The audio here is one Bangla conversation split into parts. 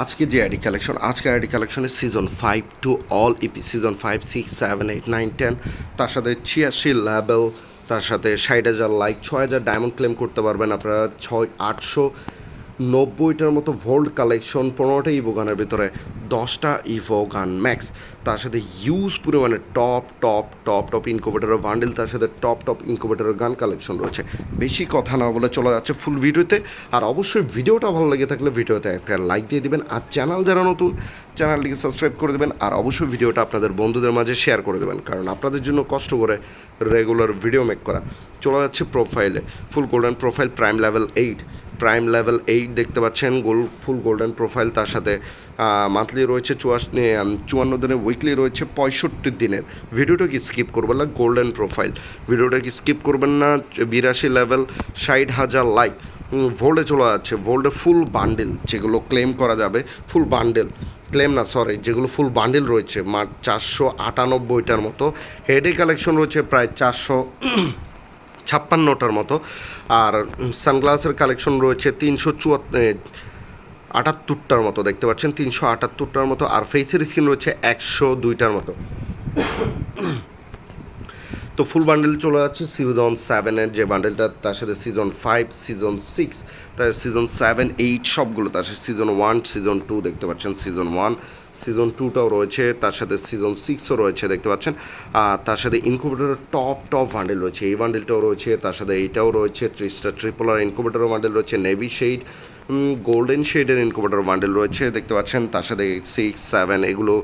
আজকে যে আইডি কালেকশন আজকে আইডি কালেকশনে season five to all EP season five six seven eight nine ten তার সাথে ছিয়াশি লেভেল তার সাথে ষাট হাজার লাইক ছয় হাজার ডায়মন্ড ক্লেম করতে পারবেন আপনারা, ছয়, আটশো নব্বইটার মতো ভোল্ড কালেকশন পনেরোটা ইভো গানের ভিতরে দশটা ইভো গান ম্যাক্স তার সাথে ইউজ পরিমাণে টপ টপ টপ টপ ইনকোভেটারের বান্ডেল তার সাথে টপ টপ ইনকোভেটারের গান কালেকশন রয়েছে। বেশি কথা না বলে চলে যাচ্ছে ফুল ভিডিওতে। আর অবশ্যই ভিডিওটা ভালো লেগে থাকলে ভিডিওতে একটা লাইক দিয়ে দিবেন। আর চ্যানেল যারা নতুন চ্যানেলটিকে সাবস্ক্রাইব করে দেবেন। আর অবশ্যই ভিডিওটা আপনাদের বন্ধুদের মাঝে শেয়ার করে দেবেন। কারণ আপনাদের জন্য কষ্ট করে রেগুলার ভিডিও মেক করা। চলে যাচ্ছে প্রোফাইলে full golden profile prime level eight prime level eight দেখতে পাচ্ছেন, গোল ফুল গোল্ডেন প্রোফাইল তার সাথে মান্থলি রয়েছে চুয়াশি চুয়ান্ন দিনের উইকলি রয়েছে পঁয়ষট্টি দিনের। ভিডিওটা কি স্কিপ করবেন না? গোল্ডেন প্রোফাইল ভিডিওটাকে স্কিপ করবেন না? বিরাশি লেভেল ষাট হাজার লাইক ভোল্ডে চলে যাচ্ছে। ভোল্ডে ফুল বান্ডেল যেগুলো ক্লেম করা যাবে ফুল বান্ডেল ক্লেম না সরি যেগুলো ফুল বান্ডেল রয়েছে মা চারশো আটানব্বইটার মতো। হেডে কালেকশন রয়েছে প্রায় চারশো ছাপ্পান্নটার মতো। আর সানগ্লাসের কালেকশন রয়েছে তিনশো চুয়াত্তর আটাত্তরটার মতো, দেখতে পাচ্ছেন? তিনশো আটাত্তরটার মতো, আর ফেসের স্ক্রিন রয়েছে একশো দুইটার মতো। তো ফুল বান্ডেল চলে যাচ্ছে সিজন সেভেনের যে বান্ডেলটা তার সাথে সিজন ফাইভ সিজন সিক্স তার সিজন সেভেন এইট সবগুলো, তার সাথে সিজন ওয়ান সিজন টু দেখতে পাচ্ছেন? সিজন ওয়ান সিজন টুটাও রয়েছে, তার সাথে সিজন সিক্সও রয়েছে, দেখতে পাচ্ছেন। আর তার সাথে ইনকুবেটরের টপ টপ বান্ডেল রয়েছে। এই বান্ডেলটাও রয়েছে, তার সাথে এইটাও রয়েছে, ত্রিশটা ট্রিপল আর ইনকুবেটারও বান্ডেল রয়েছে নেভি শেড গোল্ডেন শেডের ইনকুবেটর বান্ডেল রয়েছে, দেখতে পাচ্ছেন। তার সাথে সিক্স সেভেন এগুলো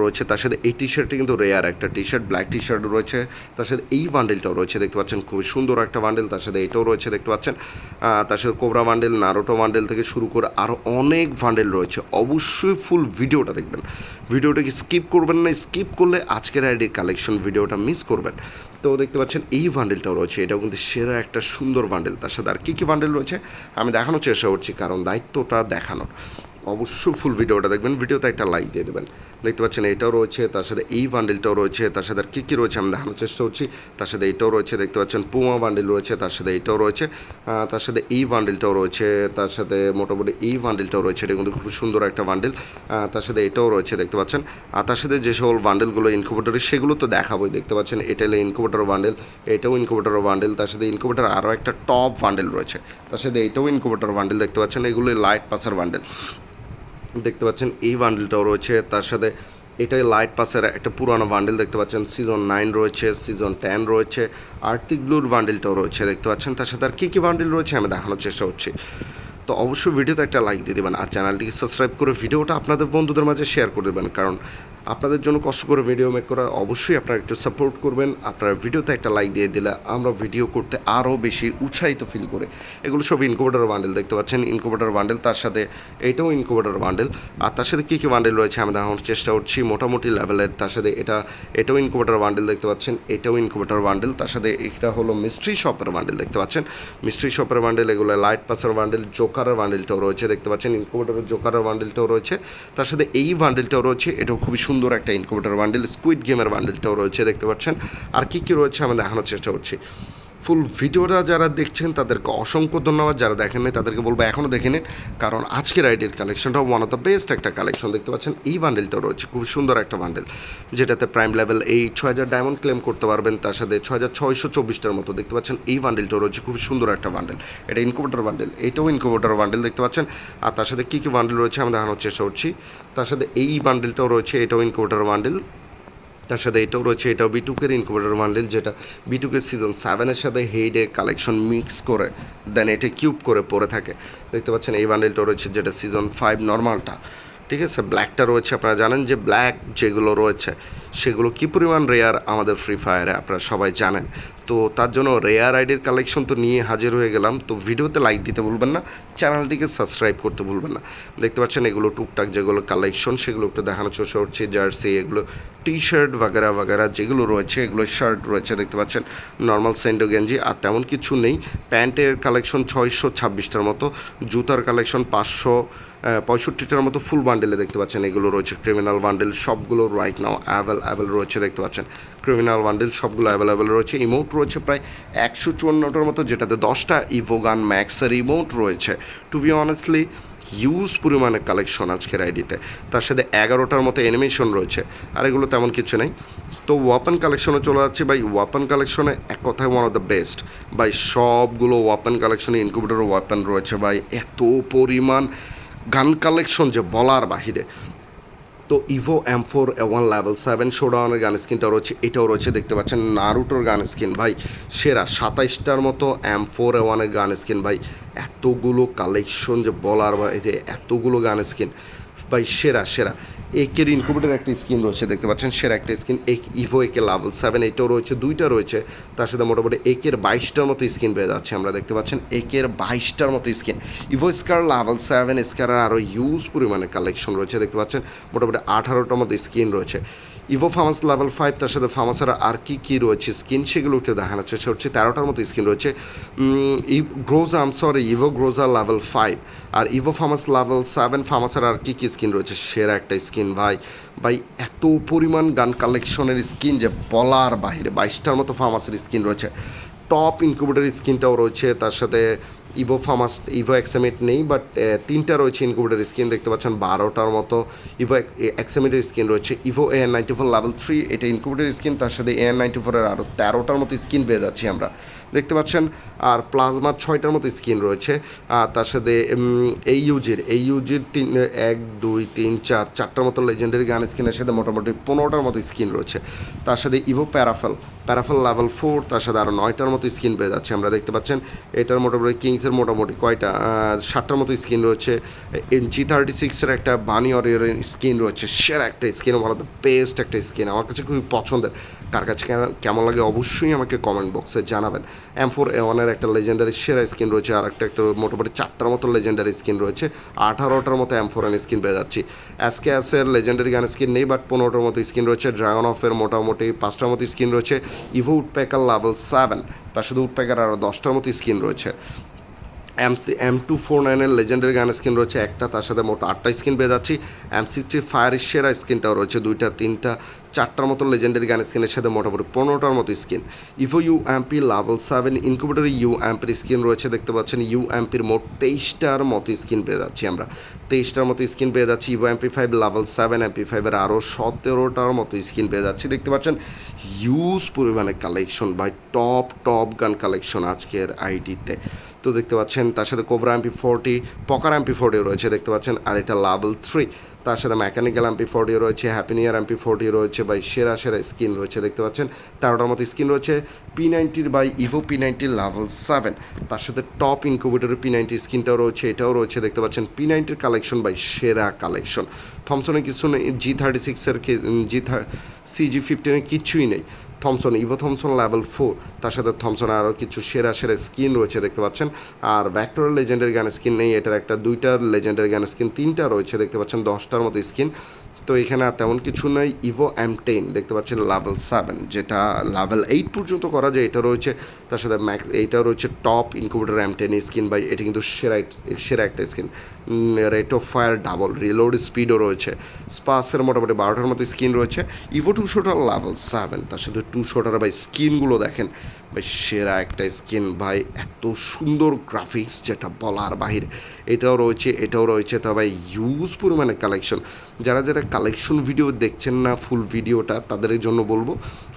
রয়েছে। তার সাথে এই টি শার্টটি কিন্তু রেয়ার একটা T shirt black T shirt রয়েছে। তার সাথে এই বান্ডেলটাও রয়েছে, দেখতে পাচ্ছেন, খুবই সুন্দর একটা বান্ডেল তার সাথে এটাও রয়েছে, দেখতে পাচ্ছেন। তার সাথে কোবরা বান্ডেল নারোটো বান্ডেল থেকে শুরু করে আরও অনেক বান্ডেল রয়েছে। অবশ্যই ফুল ভিডিওটা দেখবেন। ভিডিওটাকে স্কিপ করবেন না? স্কিপ করলে আজকের আইডির কালেকশন ভিডিওটা মিস করবেন। তো দেখতে পাচ্ছেন, এই বান্ডেলটাও রয়েছে। এটাও কিন্তু সেরা একটা সুন্দর বান্ডেল তার সাথে আর কী কী বান্ডেল রয়েছে, আমি দেখানোর চেষ্টা করছি, কারণ দায়িত্বটা দেখানোর। অবশ্যই ফুল ভিডিওটা দেখবেন। ভিডিওতে একটা লাইক দিয়ে দেবেন। দেখতে পাচ্ছেন এটাও রয়েছে তার সাথে এই বান্ডেলটাও রয়েছে তার সাথে আর কী কী রয়েছে আমি দেখানোর চেষ্টা করছি তার সাথে এটাও রয়েছে দেখতে পাচ্ছেন পুমা বান্ডেল রয়েছে তার সাথে এটাও রয়েছে তার সাথে এই বান্ডেলটাও রয়েছে তার সাথে মোটামুটি এই বান্ডেলটাও রয়েছে এটা কিন্তু খুব সুন্দর একটা বান্ডেল তার সাথে এটাও রয়েছে দেখতে পাচ্ছেন আর তার সাথে যে সকল বান্ডেলগুলো ইনকুবেটারের সেগুলো তো দেখাবোই দেখতে পাচ্ছেন এটা হলো ইনকুবেটার বান্ডেল এটাও ইনকুবেটার বান্ডেল তার সাথে ইনকুবেটার আরও একটা টপ বান্ডেল রয়েছে তার সাথে এটাও ইনকুবেটার বান্ডেল দেখতে পাচ্ছেন এগুলো লাইট পাসার বান্ডেল দেখতে পাচ্ছেন, এই বান্ডেলটাও রয়েছে। তার সাথে এটাই লাইট পাসের একটা পুরানো বান্ডেল দেখতে পাচ্ছেন। সিজন নাইন রয়েছে সিজন টেন রয়েছে আর্থিক ব্লুর বান্ডেলটাও রয়েছে দেখতে পাচ্ছেন। তার সাথে আর কী কী বান্ডেল রয়েছে আমি দেখানোর চেষ্টা করছি। তো অবশ্যই ভিডিওতে একটা লাইক দিয়ে দেবেন আর চ্যানেলটিকে সাবস্ক্রাইব করে ভিডিওটা আপনাদের বন্ধুদের মাঝে শেয়ার করে দেবেন। কারণ আপনাদের জন্য কষ্ট করে ভিডিও মেক করা, অবশ্যই আপনারা একটু সাপোর্ট করবেন। আপনারা ভিডিওতে একটা লাইক দিয়ে দিলে আমরা ভিডিও করতে আরও বেশি উৎসাহিত ফিল করে। এগুলো সব ইনকুবেটার বান্ডেল দেখতে পাচ্ছেন? ইনকুবেটার বান্ডেল তার সাথে এটাও ইনকুবেটার বান্ডেল আর তার সাথে কী কী বান্ডেল রয়েছে আমি দেখানোর চেষ্টা করছি। মোটামুটি লেভেলের তার সাথে এটা, এটাও ইনকুবেটার বান্ডেল দেখতে পাচ্ছেন? এটাও ইনকুবেটার বান্ডেল তার সাথে এটা হলো মিস্ট্রি শপের বান্ডেল দেখতে পাচ্ছেন? মিস্ট্রি শপের বান্ডেল এগুলো লাইট পাসের বান্ডেল জোকারের বান্ডেলটাও রয়েছে, দেখতে পাচ্ছেন? ইনকুবেটারের জোকারের বান্ডেলটাও রয়েছে। তার সাথে এই বান্ডেলটাও রয়েছে, এটাও খুবই সুন্দর একটা ইনকুবেটার বান্ডেল স্কুইড গেমের বান্ডেলটাও রয়েছে, দেখতে পাচ্ছেন। আর কী কী রয়েছে আমি দেখানোর চেষ্টা করছি। ফুল ভিডিওটা যারা দেখছেন, তাদেরকে অসংখ্য ধন্যবাদ। যারা দেখেন নাই, তাদেরকে বলব এখনও দেখে নিন, কারণ আজকের আইডির কালেকশনটা ওয়ান অফ দ্য বেস্ট একটা কালেকশন দেখতে পাচ্ছেন। এই বান্ডেলটা রয়েছে খুব সুন্দর একটা বান্ডেল যেটাতে প্রাইম লেভেল এই ছয় হাজার ডায়মন্ড ক্লেম করতে পারবেন, তার সাথে ছয় হাজার ছয়শো চব্বিশটার মতো দেখতে পাচ্ছেন। এই বান্ডেলটা রয়েছে খুব সুন্দর একটা বান্ডেল এটা ইনকুবেটার বান্ডেল এটাও ইনকুবেটার বান্ডেল দেখতে পাচ্ছেন। আর তার সাথে কী কী বান্ডেল রয়েছে আমি দেখানোর চেষ্টা করছি। তার সাথে এই বান্ডেলটাও রয়েছে, এটাও ইনকুবেটার বান্ডেল তার সাথে এটাও রয়েছে, এটাও বিটুকের ইনকুবেটার বান্ডেল যেটা বিটুকের সিজন সেভেনের সাথে হেডে কালেকশন মিক্স করে দেন এটা কিউব করে পরে থাকে। দেখতে পাচ্ছেন, এই বান্ডেলটা রয়েছে, যেটা সিজন ফাইভ নর্মালটা ঠিক আছে? ব্ল্যাকটা রয়েছে, আপনারা জানেন যে ব্ল্যাক যেগুলো রয়েছে সেগুলো কী পরিমাণ রেয়ার আমাদের ফ্রি ফায়ারে আপনারা সবাই জানেন। তো তার জন্য রেয়ার আইডির কালেকশন তো নিয়ে হাজির হয়ে গেলাম। তো ভিডিওতে লাইক দিতে ভুলবেন না চ্যানেলটিকে সাবস্ক্রাইব করতে ভুলবেন না। দেখতে পাচ্ছেন এগুলো টুকটাক যেগুলো কালেকশন সেগুলো একটু দেখানোর চেষ্টা করছি জার্সি এগুলো টি শার্ট বাগেরা বাগেরা যেগুলো রয়েছে, এগুলো শার্ট রয়েছে, দেখতে পাচ্ছেন। নর্মাল সেন্ডো গেঞ্জি, আর তেমন কিছু নেই। প্যান্টের কালেকশন ছয়শো ছাব্বিশটার মতো, জুতার কালেকশন পাঁচশো পঁয়ষট্টিটার মতো ফুল বান্ডেলে দেখতে পাচ্ছেন। এগুলো রয়েছে ক্রিমিনাল বান্ডেল সবগুলো রাইট নাও অ্যাভেল অ্যাভেল রয়েছে, দেখতে পাচ্ছেন। ক্রিমিনাল বান্ডেল সবগুলো অ্যাভেলেবেল রয়েছে। ইমোট রয়েছে প্রায় একশো চুয়ান্নটার মতো, যেটাতে দশটা ইভোগান ম্যাক্সের ইমোট রয়েছে। টু বি অনেস্টলি হিউজ পরিমাণে কালেকশন আজকের আইডিতে তার সাথে এগারোটার মতো অ্যানিমেশন রয়েছে। আর এগুলো তেমন কিছু নেই। তো ওয়াপন কালেকশনে চলে যাচ্ছে। ভাই ওয়াপন কালেকশনে এক কথায় ওয়ান অফ দ্য বেস্ট ভাই, সবগুলো ওয়াপন কালেকশনে ইনকিউবেটর ওয়াপন রয়েছে। ভাই, এত পরিমাণ গান কালেকশন যে বলার বাহিরে। তো evo M four one level seven শোডাউনের gun স্কিনটা রয়েছে, এটাও রয়েছে, দেখতে পাচ্ছেন নারুটোর গান স্কিন ভাই। সেরা সাতাইশটার মতো এম ফোর ওয়ানের গান স্কিন ভাই। এতগুলো কালেকশন যে বলার বাইরে এতগুলো গান স্কিন ভাই, সেরা সেরা। একের ইনকুবেটার একটা স্কিন রয়েছে, দেখতে পাচ্ছেন, সেরা একটা স্কিন এক ইভো একে লাভেল সেভেন এটাও রয়েছে, দুইটা রয়েছে, তার সাথে মোটামুটি একের বাইশটার মতো স্কিন পেয়ে যাচ্ছে আমরা দেখতে পাচ্ছেন একের বাইশটার মতো skin Evo SCAR level seven স্কারের আরও ইউজ পরিমাণে কালেকশন রয়েছে, দেখতে পাচ্ছেন, মোটামুটি আঠারোটার মতো স্কিন রয়েছে। ইভো ফার্মাস লেভেল ফাইভ তার সাথে ফার্মাসের আর কি কী রয়েছে? স্কিন সেগুলো উঠে দেখানো চেষ্টা হচ্ছে তেরোটার মতো স্কিন রয়েছে। Groza um sorry evo Groza level five আর ইভো ফার্মাস লেভেল সেভেন ফার্মাসের আর কী কী স্কিন রয়েছে? সেরা একটা স্কিন ভাই। ভাই, এত পরিমাণ গান কালেকশনের স্কিন যে বলার বাইরে। বাইশটার মতো ফার্মাসের স্কিন রয়েছে। টপ ইনকিউবেটার স্কিনটাও রয়েছে। তার সাথে ইভো ফার্মাস ইভো এক্সামিট নেই বাট তিনটা রয়েছে ইনকিউবেটার স্কিন দেখতে পাচ্ছেন, বারোটার মতো ইভো এক্সামিটের স্কিন রয়েছে। Evo A N ninety four level three এটা ইনকিউবেটার স্কিন তার সাথে এ এন নাইনটি ফোরের আরও তেরোটার মতো স্কিন পেয়ে যাচ্ছি আমরা। দেখতে পাচ্ছেন, আর প্লাজমার ছয়টার মতো স্কিন রয়েছে আর তার সাথে এই ইউজির এই ইউজির তিন, এক, দুই, তিন, চার, চারটার মতো লেজেন্ডারি গান স্কিনের সাথে মোটামুটি পনেরোটার মতো স্কিন রয়েছে। তার সাথে evo Parafal Parafal level four তার সাথে আরও নয়টার মতো স্কিন পেয়ে যাচ্ছে আমরা। দেখতে পাচ্ছেন, এটার মোটামুটি কিংসের মোটামুটি কয়টা? সাতটার মতো স্কিন রয়েছে। জি থার্টি সিক্সের একটা বানি অরিয়র স্কিন রয়েছে। সেরা একটা স্কিন ভালো বেস্ট একটা স্কিন আমার কাছে খুবই পছন্দের। কার কাছে কেমন- লাগে অবশ্যই আমাকে কমেন্ট বক্সে জানাবেন। এম ফোর এ ওয়ানের একটা লেজেন্ডারি সেরা স্কিন রয়েছে। আর একটা একটা মোটামুটি চারটার মতো লেজেন্ডারি স্কিন রয়েছে। আঠারোটার মতো এম ফোর এন স্কিন পেয়ে যাচ্ছি। এসকে এসের লেজেন্ডারি গান স্কিন নেই বাট পনেরোটার মতো স্কিন রয়েছে। ড্রাগন অফের মোটামুটি পাঁচটার মতো স্কিন রয়েছে। ইভো উডপ্যাকার লেভেল সেভেন তার সাথে উডপ্যাকার আরও দশটার মতো স্কিন রয়েছে। M C M two four নাইনের লেজেন্ডারি গান স্কিন রয়েছে একটা, তার সাথে মোট আটটা স্কিন পেয়ে যাচ্ছি। এম সিক্সটি ফায়ারের সেরা স্কিনটাও রয়েছে, দুইটা, তিনটা, চারটার মতো লেজেন্ডারি গান স্কিনের সাথে মোটামুটি পনেরোটার মতো skin evo U MP level seven ইনকুবেটরি U এমপির স্কিন রয়েছে, দেখতে পাচ্ছেন ইউ এমপির মোট তেইশটার মতো স্কিন পেয়ে যাচ্ছি আমরা। তেইশটার মতো স্কিন পেয়ে যাচ্ছি evo MP five level seven MP ফাইভের আরও সতেরোটার মতো স্কিন পেয়ে যাচ্ছি। দেখতে পাচ্ছেন হিউজ পরিমাণে collection by top top gun collection আজকের আইডিতে তো দেখতে পাচ্ছেন, তার সাথে Cobra MP forty poker MP ফোরটিও রয়েছে, দেখতে পাচ্ছেন, আর এটা লাভেল থ্রি তার সাথে মেকানিক্যাল এমপি ফোরটিও রয়েছে happy new year MP forty রয়েছে বাই সেরা সেরা স্কিন রয়েছে, দেখতে পাচ্ছেন। তেরোটার মতো স্কিন রয়েছে পি নাইনটির বাই ইভো পি নাইনটির লাভেল সেভেন তার সাথে টপ ইনকুবেটরের পি নাইনটি স্কিনটাও রয়েছে, এটাও রয়েছে, দেখতে পাচ্ছেন পি নাইনটির কালেকশন বাই সেরা কালেকশন থমসনের কিছু নেই জি থার্টি সিক্সের জি সি জি ফিফটিনের কিছুই নেই। Thompson evo Thompson level four তার সাথে থমসন আরও কিছু সেরা সেরা স্কিন রয়েছে, দেখতে পাচ্ছেন। আর ভ্যাক্টরের লেজেন্ডের গান স্কিন নেই, এটার একটা দুইটা লেজেন্ডের গান স্কিন তিনটা রয়েছে, দেখতে পাচ্ছেন, দশটার মতো স্কিন তো এখানে আর তেমন কিছু নয় ইভো এম টেন দেখতে পাচ্ছেন লেভেল সেভেন যেটা লেভেল এইট পর্যন্ত করা যায়। এটা রয়েছে, তার সাথে ম্যাক্স এইটা রয়েছে top incubator M ten skin by এটা কিন্তু সেরা সেরা একটা skin rate of fire double reload স্পিডও রয়েছে। স্পাসের মোটামুটি বারোটার মতো স্কিন রয়েছে। ইভো টু শোটার লেভেল সেভেন তার সাথে টু শোটার ভাই স্কিনগুলো দেখেন। ভাই, সেরা একটা স্কিন ভাই, এত সুন্দর গ্রাফিক্স যেটা বলার বাহিরে। এটাও রয়েছে এটাও রয়েছে, তা ভাই ইউজ পরিমাণে কালেকশন যারা যারা কালেকশন ভিডিও দেখছেন না ফুল ভিডিওটা তাদের জন্য বলব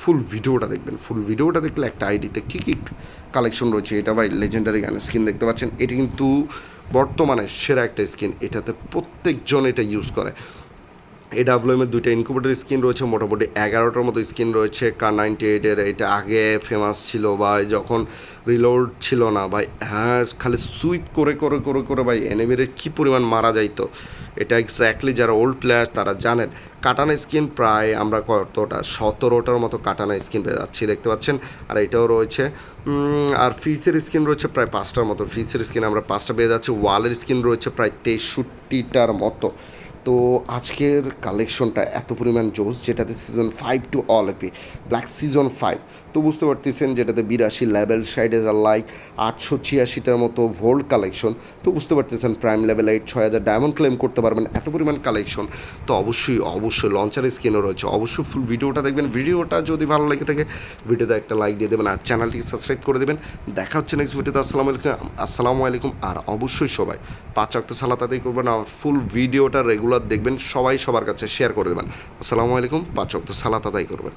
ফুল ভিডিওটা দেখবেন। ফুল ভিডিওটা দেখলে একটা আইডিতে কী কী কালেকশন রয়েছে, এটা ভাই লেজেন্ডারি গান স্কিন দেখতে পাচ্ছেন। এটা কিন্তু বর্তমানে সেরা একটা স্কিন এটাতে প্রত্যেকজন এটা ইউজ করে। এডাব্লিউএমের দুইটা ইনকুবেটর স্কিন রয়েছে, মোটামুটি এগারোটার মতো স্কিন রয়েছে। কার নাইনটি এইটের এটা আগে ফেমাস ছিল বা যখন রিলোড ছিল না ভাই। হ্যাঁ খালি সুইপ করে করে করে করে ভাই, এনিমিরে কী পরিমাণ মারা যাইতো। এটা এক্স্যাক্টলি যারা ওল্ড প্লেয়ার তারা জানেন। কাটানা স্কিন প্রায় আমরা কতটা, সতেরোটার মতো কাটানা স্কিন পেয়ে যাচ্ছি, দেখতে পাচ্ছেন? আর এটাও রয়েছে আর ফিসের স্কিন রয়েছে প্রায় পাঁচটার মতো। ফিসের স্কিন আমরা পাঁচটা পেয়ে যাচ্ছি ওয়ালের স্কিন রয়েছে প্রায় তেষট্টিটার মতো। তো আজকের কালেকশনটা এত পরিমাণ জোস যেটাতে season five to all AP black season five তো বুঝতে পারতেছেন যেটাতে বিরাশি লেভেল ষাট হাজার লাইক আটশো ছিয়াশিটার মতো ভোল্ড কালেকশন তো বুঝতে পারতেছেন প্রাইম লেভেল এইট ছয় হাজার ডায়মন্ড ক্লেম করতে পারবেন, এত পরিমাণ কালেকশন তো অবশ্যই অবশ্যই লঞ্চার স্ক্রিনও রয়েছে। অবশ্যই ফুল ভিডিওটা দেখবেন। ভিডিওটা যদি ভালো লেগে থাকে, ভিডিওতে একটা লাইক দিয়ে দেবেন আর চ্যানেলটিকে সাবস্ক্রাইব করে দেবেন। দেখা হচ্ছে নেক্সট ভিডিওতে। আসসালামু আলাইকুম আসসালামু আলাইকুম আর অবশ্যই সবাই পাঁচ অক্ট সালাত আদায় করবেন আর ফুল ভিডিওটা রেগুলার দেখবেন। সবাই সবার কাছে শেয়ার করে দেবেন। আসসালামু আলাইকুম, পাঁচ অক্ট সালাত আদায় করবেন।